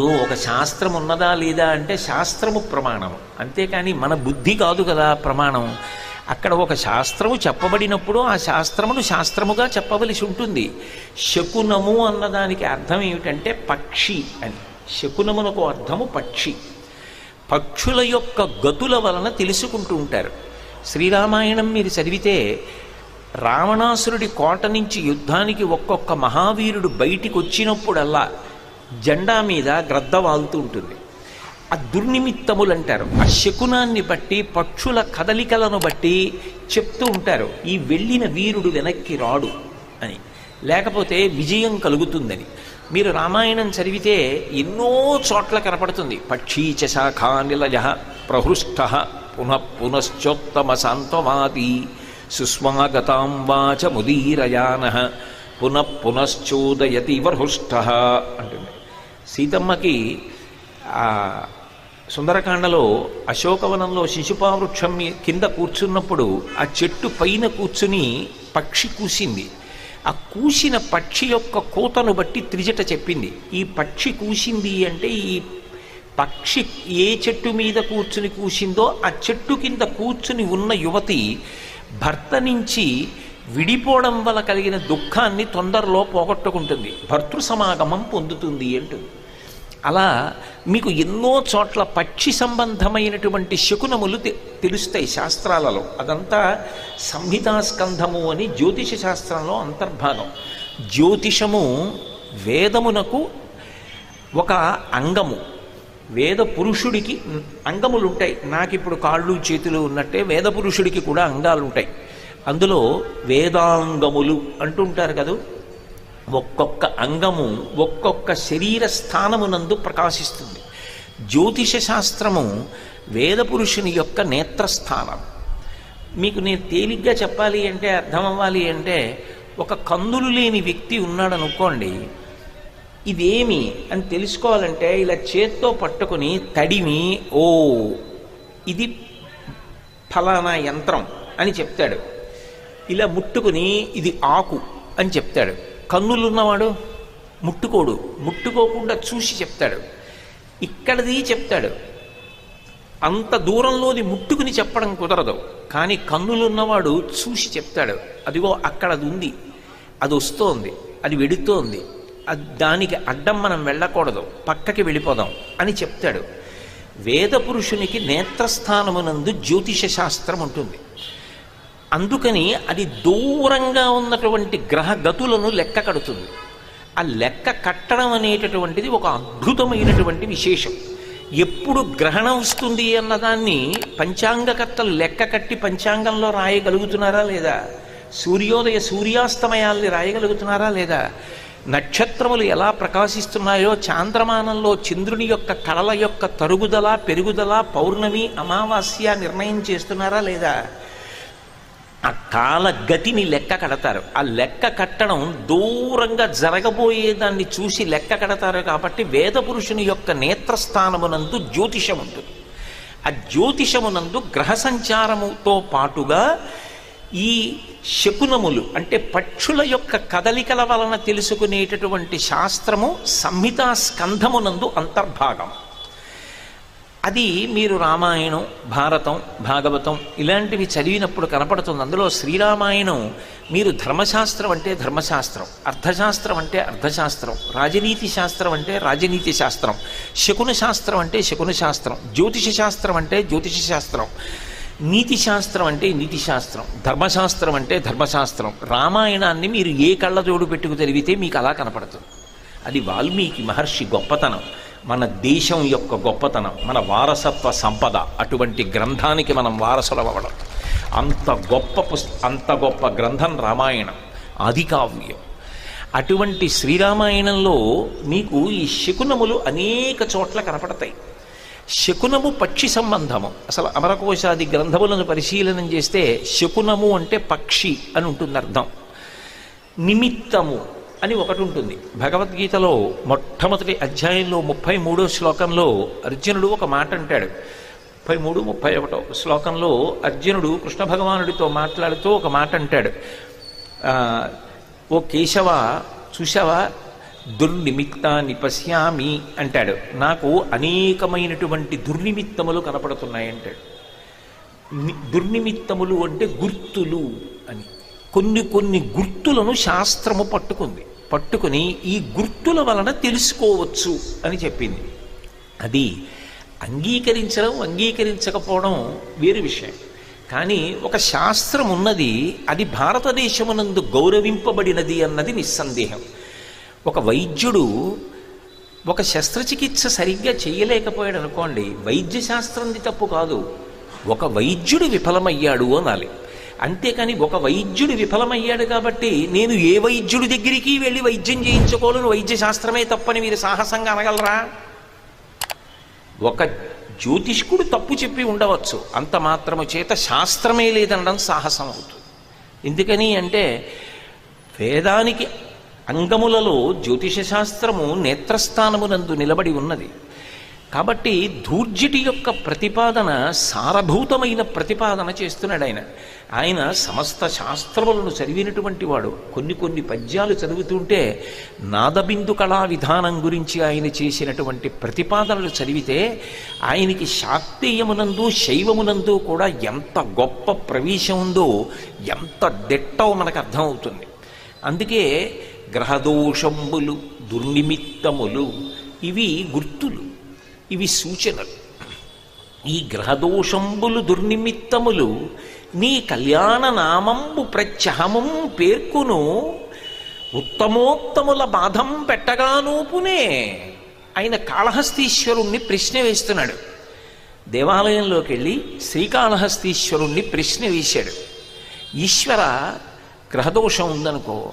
ఇప్పుడు ఒక శాస్త్రం ఉన్నదా లేదా అంటే శాస్త్రము ప్రమాణం. అంతేకాని మన బుద్ధి కాదు కదా ప్రమాణం. అక్కడ ఒక శాస్త్రము చెప్పబడినప్పుడు ఆ శాస్త్రమును శాస్త్రముగా చెప్పవలసి ఉంటుంది. శకునము అన్నదానికి అర్థం ఏమిటంటే పక్షి అని. శకునమునకు అర్థము పక్షి. పక్షుల యొక్క గతుల వలన తెలుసుకుంటూ ఉంటారు. శ్రీరామాయణం మీరు చదివితే రావణాసురుడి కోట నుంచి యుద్ధానికి ఒక్కొక్క మహావీరుడు బయటికి వచ్చినప్పుడల్లా జెండా మీద గ్రద్ద వాలుతూ ఉంటుంది. ఆ దుర్నిమిత్తములు అంటారు ఆ శకునాన్ని బట్టి పక్షుల కదలికలను బట్టి చెప్తూ ఉంటారు. ఈ వెళ్ళిన వీరుడు వెనక్కి రాడు అని. లేకపోతే విజయం కలుగుతుందని. మీరు రామాయణం చదివితే ఎన్నో చోట్ల కనపడుతుంది. పక్షీ చశాఖా నిలయ ప్రహృష్ట పునః పునశ్చోత్తమ శాంతవాది సుస్వాగతాం వాచ ముదీరయాన పునః పునశ్చోదయతి వర్హుష్ట అంటే సీతమ్మకి సుందరకాండలో అశోకవనంలో శిశుపావృక్షం కింద కూర్చున్నప్పుడు ఆ చెట్టు పైన కూర్చుని పక్షి కూసింది. ఆ కూసిన పక్షి యొక్క కూతను బట్టి త్రిజట చెప్పింది. ఈ పక్షి కూసింది అంటే ఈ పక్షి ఏ చెట్టు మీద కూర్చుని కూసిందో ఆ చెట్టు కింద కూర్చుని ఉన్న యువతి భర్త నుంచి విడిపోవడం వల్ల కలిగిన దుఃఖాన్ని తొందరలో పోగొట్టుకుంటుంది. భర్తృ సమాగమం పొందుతుంది అంటుంది. అలా మీకు ఎన్నో చోట్ల పక్షి సంబంధమైనటువంటి శకునములు తె- తెలుస్తాయి శాస్త్రాలలో. అదంతా సంహితాస్కంధము అని జ్యోతిష శాస్త్రంలో అంతర్భాగం. జ్యోతిషము వేదమునకు ఒక అంగము. వేద పురుషుడికి అంగములు ఉంటాయి నాకు ఇప్పుడు కాళ్ళు చేతులు ఉన్నట్టే వేద పురుషుడికి కూడా అంగాలు ఉంటాయి అందులో వేదాంగములు అంటుంటారు కదా. ఒక్కొక్క అంగము ఒక్కొక్క శరీర స్థానమునందు ప్రకాశిస్తుంది. జ్యోతిష శాస్త్రము వేద పురుషుని యొక్క నేత్రస్థానం. మీకు నేను తేలిగ్గా చెప్పాలి అంటే అర్థం అవ్వాలి అంటే ఒక కందులు లేని వ్యక్తి ఉన్నాడు అనుకోండి ఇదేమి అని తెలుసుకోవాలంటే ఇలా చేత్తో పట్టుకుని తడిమి ఓ ఇది ఫలానా యంత్రం అని చెప్తాడు. ఇలా ముట్టుకుని ఇది ఆకు అని చెప్తాడు. కన్నులున్నవాడు ముట్టుకోడు. ముట్టుకోకుండా చూసి చెప్తాడు. ఇక్కడది చెప్తాడు. అంత దూరంలోది ముట్టుకుని చెప్పడం కుదరదు. కానీ కన్నులున్నవాడు చూసి చెప్తాడు. అదిగో అక్కడ అది ఉంది అది వస్తోంది అది వెడుతోంది. అది దానికి అడ్డం మనం వెళ్ళకూడదు. పక్కకి వెళ్ళిపోదాం అని చెప్తాడు. వేద పురుషునికి నేత్రస్థానమునందు జ్యోతిష శాస్త్రం ఉంటుంది. అందుకని అది దూరంగా ఉన్నటువంటి గ్రహ గతులను లెక్క కడుతుంది. ఆ లెక్క కట్టడం అనేటటువంటిది ఒక అద్భుతమైనటువంటి విశేషం. ఎప్పుడు గ్రహణం వస్తుంది అన్నదాన్ని పంచాంగకర్తలు లెక్క కట్టి పంచాంగంలో రాయగలుగుతున్నారా లేదా? సూర్యోదయ సూర్యాస్తమయాల్ని రాయగలుగుతున్నారా లేదా? నక్షత్రములు ఎలా ప్రకాశిస్తున్నాయో చాంద్రమానంలో చంద్రుని యొక్క కళల యొక్క తరుగుదల పెరుగుదల పౌర్ణమి అమావాస్య నిర్ణయం చేస్తున్నారా లేదా? ఆ కాల గతిని లెక్క కడతారు. ఆ లెక్క కట్టడం దూరంగా జరగబోయేదాన్ని చూసి లెక్క కడతారు కాబట్టి వేద పురుషుని యొక్క నేత్రస్థానమునందు జ్యోతిషం ఉంటుంది ఆ జ్యోతిషమునందు గ్రహ సంచారముతో పాటుగా ఈ శకునములు అంటే పక్షుల యొక్క కదలికల వలన తెలుసుకునేటటువంటి శాస్త్రము సంహితా స్కంధమునందు అంతర్భాగం. అది మీరు రామాయణం భారతం భాగవతం ఇలాంటివి చదివినప్పుడు కనపడుతుంది. అందులో శ్రీరామాయణం మీరు ధర్మశాస్త్రం అంటే ధర్మశాస్త్రం అర్థశాస్త్రం అంటే అర్థశాస్త్రం రాజనీతి శాస్త్రం అంటే రాజనీతి శాస్త్రం శకున శాస్త్రం అంటే శకున శాస్త్రం జ్యోతిష శాస్త్రం అంటే జ్యోతిష శాస్త్రం నీతి శాస్త్రం అంటే నీతి శాస్త్రం ధర్మశాస్త్రం అంటే ధర్మశాస్త్రం. రామాయణాన్ని మీరు ఏ కళ్ళజోడు పెట్టుకు తెలివితే మీకు అలా కనపడుతుంది. అది వాల్మీకి మహర్షి గొప్పతనం. మన దేశం యొక్క గొప్పతనం మన వారసత్వ సంపద అటువంటి గ్రంథానికి మనం వారసులు అవ్వడం. అంత గొప్ప పుస్త అంత గొప్ప గ్రంథం రామాయణం అది కావ్యం. అటువంటి శ్రీరామాయణంలో మీకు ఈ శకునములు అనేక చోట్ల కనపడతాయి. శకునము పక్షి సంబంధము. అసలు అమరకోశాది గ్రంథములను పరిశీలనం చేస్తే శకునము అంటే పక్షి అని ఉంటుంది అర్థం నిమిత్తము అని ఒకటి ఉంటుంది భగవద్గీతలో మొట్టమొదటి అధ్యాయంలో ముప్పై మూడో శ్లోకంలో అర్జునుడు ఒక మాట అంటాడు. ముప్పై మూడు ముప్పై ఒకటో శ్లోకంలో అర్జునుడు కృష్ణ భగవానుడితో మాట్లాడుతూ ఒక మాట అంటాడు. ఓ కేశవ చూసావా దుర్నిమిత్తాన్ని పశ్యామి అంటాడు. నాకు అనేకమైనటువంటి దుర్నిమిత్తములు కనపడుతున్నాయి అంటాడు దుర్నిమిత్తములు అంటే గుర్తులు అని. కొన్ని కొన్ని గుర్తులను శాస్త్రము పట్టుకుంది. పట్టుకుని ఈ గుర్తుల వలన తెలుసుకోవచ్చు అని చెప్పింది. అది అంగీకరించడం అంగీకరించకపోవడం వేరు విషయం. కానీ ఒక శాస్త్రం ఉన్నది అది భారతదేశమునందు గౌరవింపబడినది అన్నది నిస్సందేహం. ఒక వైద్యుడు ఒక శస్త్రచికిత్స సరిగ్గా చేయలేకపోయాడు అనుకోండి వైద్య శాస్త్రంది తప్పు కాదు. ఒక వైద్యుడు విఫలమయ్యాడు అనాలి. అంతేకాని ఒక వైద్యుడు విఫలమయ్యాడు కాబట్టి నేను ఏ వైద్యుడి దగ్గరికి వెళ్ళి వైద్యం చేయించుకోలేను. వైద్య శాస్త్రమే తప్పని మీరు సాహసంగా అనగలరా? ఒక జ్యోతిష్కుడు తప్పు చెప్పి ఉండవచ్చు. అంత మాత్రము చేత శాస్త్రమే లేదనడం సాహసం అవుతుంది ఎందుకని అంటే వేదానికి అంగములలో జ్యోతిష శాస్త్రము నేత్రస్థానమునందు నిలబడి ఉన్నది. కాబట్టి ధూర్జటి యొక్క ప్రతిపాదన సారభూతమైన ప్రతిపాదన చేస్తున్నాడు ఆయన. ఆయన సమస్త శాస్త్రములను చదివినటువంటి వాడు. కొన్ని కొన్ని పద్యాలు చదువుతుంటే నాదబిందు కళా విధానం గురించి ఆయన చేసినటువంటి ప్రతిపాదనలు చదివితే ఆయనకి శాక్తీయమునందు శైవమునందు కూడా ఎంత గొప్ప ప్రవేశం ఉందో ఎంత దిట్టో మనకు అర్థమవుతుంది. అందుకే గ్రహదోషంబులు దుర్నిమిత్తములు ఇవి గుర్తులు. ఇవి సూచనలు ఈ గ్రహదోషంబులు దుర్నిమిత్తములు నీ కళ్యాణ నామంబు ప్రత్యహమం పేర్కొను ఉత్తమోత్తముల బాధం పెట్టగానూపునే ఆయన కాళహస్తీశ్వరుణ్ణి ప్రశ్న వేస్తున్నాడు. దేవాలయంలోకి వెళ్ళి శ్రీకాళహస్తీశ్వరుణ్ణి ప్రశ్న వేశాడు. ఈశ్వర గ్రహదోషం ఉందనుకో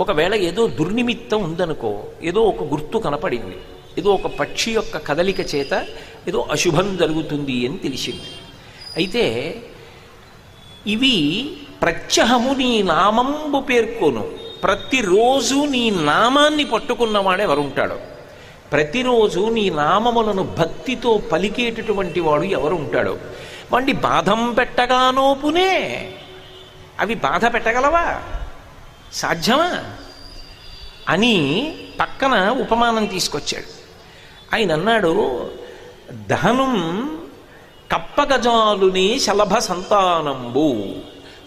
ఒకవేళ ఏదో దుర్నిమిత్తం ఉందనుకో ఏదో ఒక గుర్తు కనపడింది. ఏదో ఒక పక్షి యొక్క కదలిక చేత ఏదో అశుభం జరుగుతుంది అని తెలిసింది. అయితే ఇవి ప్రత్యహము నీ నామంబు పేర్కొను. ప్రతిరోజు నీ నామాన్ని పట్టుకున్నవాడే ఎవరుంటాడో. ప్రతిరోజు నీ నామములను భక్తితో పలికేటటువంటి వాడు ఎవరు ఉంటాడో వండి బాధం పెట్టగానోపునే అవి బాధ పెట్టగలవా? సాధ్యమా? అని పక్కన ఉపమానం తీసుకొచ్చాడు. ఆయన అన్నాడు దహనం కప్పగజాలుని శలభ సంతానంబు.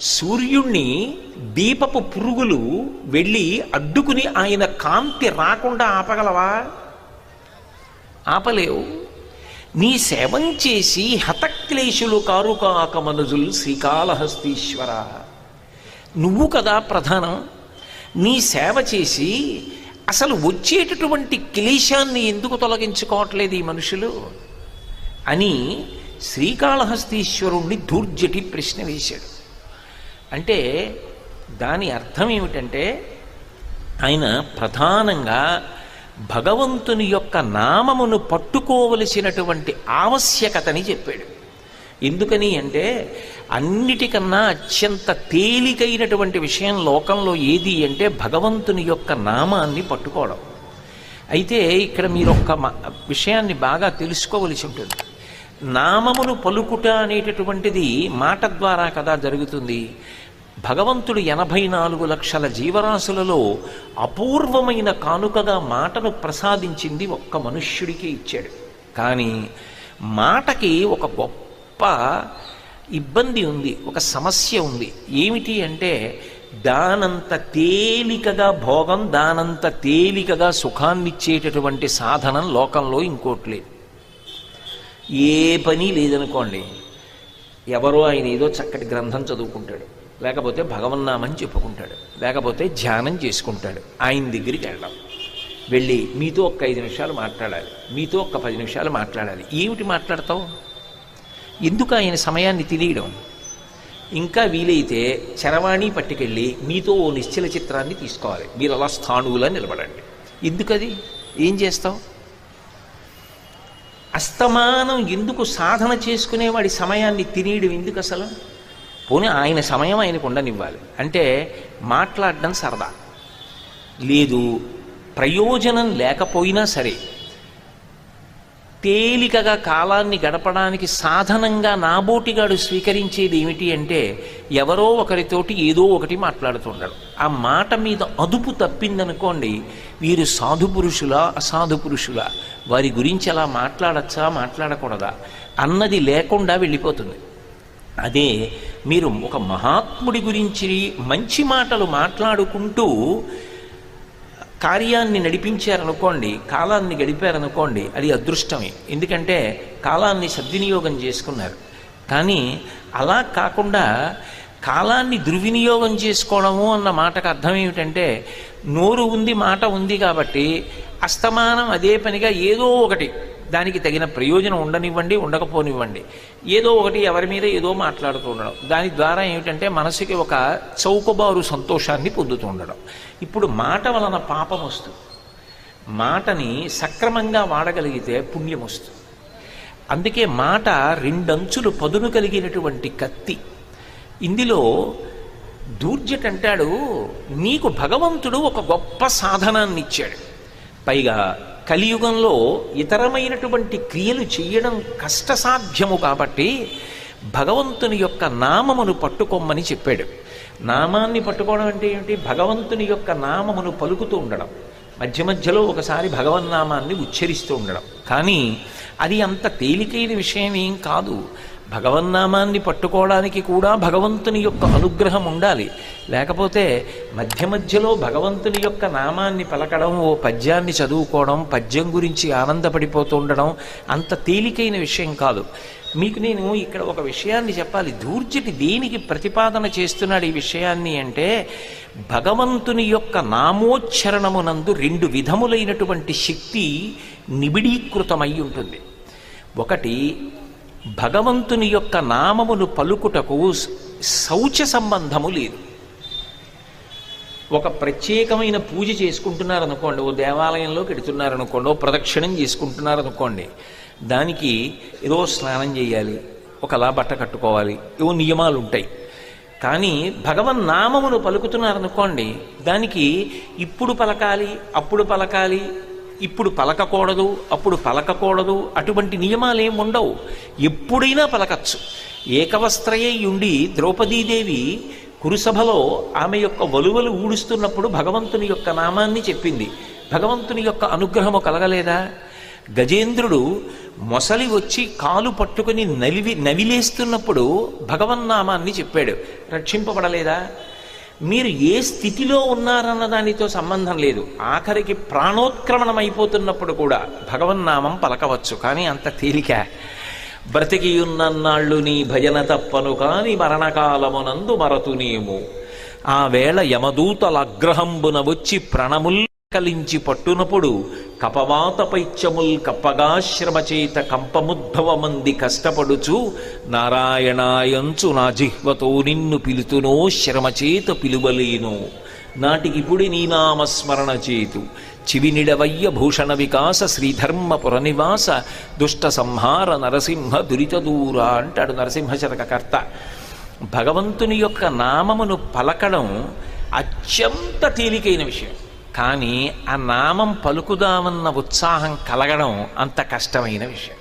సూర్యుణ్ణి దీపపు పురుగులు వెళ్ళి అడ్డుకుని ఆయన కాంతి రాకుండా ఆపగలవా? ఆపలేవు. నీ సేవం చేసి హతక్లేశులు కారుకాక మనుజులు శ్రీకాళహస్తీశ్వర. నువ్వు కదా ప్రధానం. నీ సేవ చేసి అసలు వచ్చేటటువంటి క్లేశాన్ని ఎందుకు తొలగించుకోవట్లేదు ఈ మనుషులు? అని శ్రీకాళహస్తీశ్వరుణ్ణి దూర్జటి ప్రశ్న వేశాడు. అంటే దాని అర్థం ఏమిటంటే ఆయన ప్రధానంగా భగవంతుని యొక్క నామమును పట్టుకోవలసినటువంటి ఆవశ్యకతని చెప్పాడు. ఎందుకని అంటే అన్నిటికన్నా అత్యంత తేలికైనటువంటి విషయం లోకంలో ఏది అంటే భగవంతుని యొక్క నామాన్ని పట్టుకోవడం. అయితే ఇక్కడ మీరు ఒక్క విషయాన్ని బాగా తెలుసుకోవలసి ఉంటుంది. నామమును పలుకుట అనేటటువంటిది మాట ద్వారా కదా జరుగుతుంది. భగవంతుడు ఎనభై నాలుగు లక్షల జీవరాశులలో అపూర్వమైన కానుకగా మాటను ప్రసాదించింది ఒక్క మనుష్యుడికే ఇచ్చాడు. కానీ మాటకి ఒక గొప్ప ఇబ్బంది ఉంది ఒక సమస్య ఉంది. ఏమిటి అంటే దానంత తేలికగా భోగం దానంత తేలికగా సుఖాన్నిచ్చేటటువంటి సాధనం లోకంలో ఇంకోటి లేదు. ఏ పని లేదనుకోండి ఎవరో ఆయన ఏదో చక్కటి గ్రంథం చదువుకుంటాడు లేకపోతే భగవన్నామని చెప్పుకుంటాడు లేకపోతే ధ్యానం చేసుకుంటాడు ఆయన దగ్గరికి వెళ్ళడం. వెళ్ళి మీతో ఒక్క ఐదు నిమిషాలు మాట్లాడాలి మీతో ఒక్క పది నిమిషాలు మాట్లాడాలి. ఏమిటి మాట్లాడతావు? ఎందుకు ఆయన సమయాన్ని తెలియడం ఇంకా వీలైతే చరవాణి పట్టుకెళ్ళి మీతో ఓ నిశ్చల చిత్రాన్ని తీసుకోవాలి. మీరు అలా స్థాణువులా నిలబడండి. ఎందుకది? ఏం చేస్తావు? అస్తమానం ఎందుకు సాధన చేసుకునేవాడి సమయాన్ని తినేయడం ఎందుకు అసలు? పోనీ ఆయన సమయం ఆయనకు ఉండనివ్వాలి. అంటే మాట్లాడడం సరదా. లేదు ప్రయోజనం లేకపోయినా సరే తేలికగా కాలాన్ని గడపడానికి సాధనంగా నాబోటిగాడు స్వీకరించేది ఏమిటి అంటే ఎవరో ఒకరితోటి ఏదో ఒకటి మాట్లాడుతుండడు. ఆ మాట మీద అదుపు తప్పిందనుకోండి వీరు సాధు పురుషులా అసాధు పురుషులా? వారి గురించి అలా మాట్లాడచ్చా మాట్లాడకూడదా? అన్నది లేకుండా వెళ్ళిపోతుంది. అదే మీరు ఒక మహాత్ముడి గురించి మంచి మాటలు మాట్లాడుకుంటూ కార్యాన్ని నడిపించారనుకోండి కాలాన్ని గడిపారనుకోండి అది అదృష్టమే. ఎందుకంటే కాలాన్ని సద్వినియోగం చేసుకున్నారు. కానీ అలా కాకుండా కాలాన్ని దుర్వినియోగం చేసుకోవడము అన్న మాటకు అర్థం ఏమిటంటే నోరు ఉంది మాట ఉంది కాబట్టి అస్తమానం అదే పనిగా ఏదో ఒకటి దానికి తగిన ప్రయోజనం ఉండనివ్వండి ఉండకపోనివ్వండి. ఏదో ఒకటి ఎవరి మీద ఏదో మాట్లాడుతూ ఉండడం. దాని ద్వారా ఏమిటంటే మనసుకి ఒక చౌకబారు సంతోషాన్ని పొందుతూ ఉండడం. ఇప్పుడు మాట వలన పాపం వస్తుంది. మాటని సక్రమంగా వాడగలిగితే పుణ్యం వస్తుంది. అందుకే మాట రెండంచులు పదును కలిగినటువంటి కత్తి. ఇందులో దూర్జట్ అంటాడు నీకు భగవంతుడు ఒక గొప్ప సాధనాన్ని ఇచ్చాడు. పైగా కలియుగంలో ఇతరమైనటువంటి క్రియలు చేయడం కష్టసాధ్యము కాబట్టి భగవంతుని యొక్క నామమును పట్టుకోమని చెప్పాడు. నామాన్ని పట్టుకోవడం అంటే ఏమిటి? భగవంతుని యొక్క నామమును పలుకుతూ ఉండడం. మధ్య మధ్యలో ఒకసారి భగవన్నామాన్ని ఉచ్చరిస్తూ ఉండడం. కానీ అది అంత తేలికైన విషయం ఏం కాదు. భగవన్నామాన్ని పట్టుకోవడానికి కూడా భగవంతుని యొక్క అనుగ్రహం ఉండాలి. లేకపోతే మధ్య మధ్యలో భగవంతుని యొక్క నామాన్ని పలకడం ఓ పద్యాన్ని చదువుకోవడం పద్యం గురించి ఆనందపడిపోతూ ఉండడం అంత తేలికైన విషయం కాదు. మీకు నేను ఇక్కడ ఒక విషయాన్ని చెప్పాలి. దూర్జటి దేనికి ప్రతిపాదన చేస్తున్నాడు ఈ విషయాన్ని అంటే భగవంతుని యొక్క నామోచ్చరణమునందు రెండు విధములైనటువంటి శక్తి నిబిడీకృతమై ఉంటుంది. ఒకటి భగవంతుని యొక్క నామమును పలుకుటకు శౌచ సంబంధము లేదు. ఒక ప్రత్యేకమైన పూజ చేసుకుంటున్నారనుకోండి ఓ దేవాలయంలోకి వెడుతున్నారనుకోండి ఓ ప్రదక్షిణం చేసుకుంటున్నారనుకోండి దానికి ఏదో స్నానం చేయాలి ఒకలా బట్ట కట్టుకోవాలి ఏవో నియమాలు ఉంటాయి కానీ భగవన్ నామమును పలుకుతున్నారనుకోండి దానికి ఇప్పుడు పలకాలి అప్పుడు పలకాలి ఇప్పుడు పలకకూడదు అప్పుడు పలకకూడదు అటువంటి నియమాలు ఏమి ఉండవు. ఎప్పుడైనా పలకచ్చు. ఏకవస్త్రయై ఉండి ద్రౌపదీదేవి కురుసభలో ఆమె యొక్క వలువలు ఊడుస్తున్నప్పుడు భగవంతుని యొక్క నామాన్ని చెప్పింది. భగవంతుని యొక్క అనుగ్రహము కలగలేదా? గజేంద్రుడు మొసలి వచ్చి కాలు పట్టుకుని నలివి నవిలేస్తున్నప్పుడు భగవన్నామాన్ని చెప్పాడు. రక్షింపబడలేదా? మీరు ఏ స్థితిలో ఉన్నారన్న దానితో సంబంధం లేదు. ఆఖరికి ప్రాణోత్క్రమణం అయిపోతున్నప్పుడు కూడా భగవన్నామం పలకవచ్చు. కానీ అంత తేలిక. బ్రతికియున్నన్నాళ్ళు నీ భజన తప్పను కాని మరణకాలమునందు మరతునేము ఆ వేళ యమదూతల అగ్రహంబున వచ్చి ప్రణముల్ కలించి పట్టునప్పుడు కపవాత పైత్యముల్ కప్పగాశ్రమచేత కంపముద్భవమంది కష్టపడుచు నారాయణాయంచు నా జిహ్వతో నిన్ను పిలుతునో శ్రమచేత పిలువలేను. నాటికిపుడి నీ నామస్మరణ చేతు. చివినిడవయ్య భూషణ వికాస శ్రీధర్మపుర నివాస దుష్ట సంహార నరసింహ దురిత దూర అంటాడు నరసింహ శతకర్త భగవంతుని యొక్క నామమును పలకడం అత్యంత తేలికైన విషయం. కానీ ఆ నామం పలుకుదామన్న ఉత్సాహం కలగడం అంత కష్టమైన విషయం.